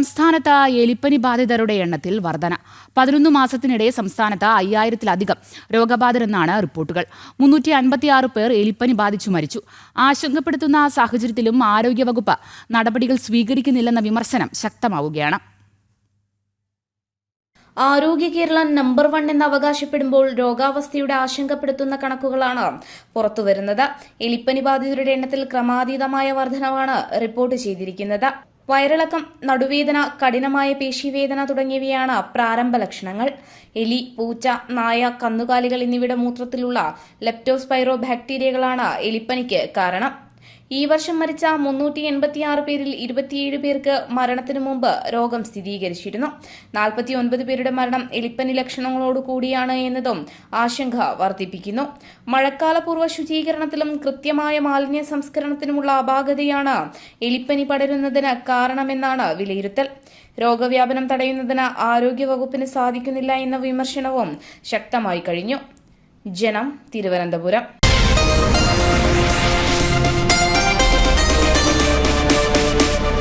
സംസ്ഥാനത്ത് എലിപ്പനി ബാധിതരുടെ എണ്ണത്തിൽ വർധന. പതിനൊന്ന് മാസത്തിനിടെ സംസ്ഥാനത്ത് അയ്യായിരത്തിലധികം രോഗബാധിതരെന്നാണ് റിപ്പോർട്ടുകൾ. മുന്നൂറ്റി അൻപത്തിയാറ് പേർ എലിപ്പനി ബാധിച്ചു മരിച്ചു. ആശങ്കപ്പെടുത്തുന്ന സാഹചര്യത്തിലും ആരോഗ്യവകുപ്പ് നടപടികൾ സ്വീകരിക്കുന്നില്ലെന്ന വിമർശനം ശക്തമാവുകയാണ്. ആരോഗ്യ കേരളം നമ്പർ വൺ എന്ന് അവകാശപ്പെടുമ്പോൾ രോഗാവസ്ഥയുടെ ആശങ്കപ്പെടുത്തുന്ന കണക്കുകളാണ് പുറത്തുവരുന്നത്. എലിപ്പനി ബാധിതരുടെ എണ്ണത്തിൽ ക്രമാതീതമായ വർധനവാണ് റിപ്പോർട്ട് ചെയ്തിരിക്കുന്നത്. വയറിളക്കം നടുവേദന കഠിനമായ പേശിവേദന തുടങ്ങിയവയാണ് പ്രാരംഭ ലക്ഷണങ്ങൾ. എലി പൂച്ച നായ കന്നുകാലികൾ എന്നിവയുടെ മൂത്രത്തിലുള്ള ലെപ്റ്റോസ്പൈറോ ബാക്ടീരിയകളാണ് എലിപ്പനിക്ക് കാരണം. ഈ വർഷം മരിച്ച മുന്നൂറ്റി എൺപത്തിയാറ് പേരിൽ ഇരുപത്തിയേഴ് പേർക്ക് മരണത്തിനു മുമ്പ് രോഗം സ്ഥിരീകരിച്ചിരുന്നു. നാൽപ്പത്തിയൊൻപത് പേരുടെ മരണം എലിപ്പനി ലക്ഷണങ്ങളോട് കൂടിയാണ് എന്നതും ആശങ്ക വർദ്ധിപ്പിക്കുന്നു. മഴക്കാലപൂർവ ശുചീകരണത്തിലും കൃത്യമായ മാലിന്യ സംസ്കരണത്തിനുമുള്ള അപാകതയാണ് എലിപ്പനി പടരുന്നതിന് കാരണമെന്നാണ് വിലയിരുത്തൽ. രോഗവ്യാപനം തടയുന്നതിന് ആരോഗ്യവകുപ്പിന് സാധിക്കുന്നില്ല എന്ന വിമർശനവും ശക്തമായി കഴിഞ്ഞു. ജനം തിരുവനന്തപുരം.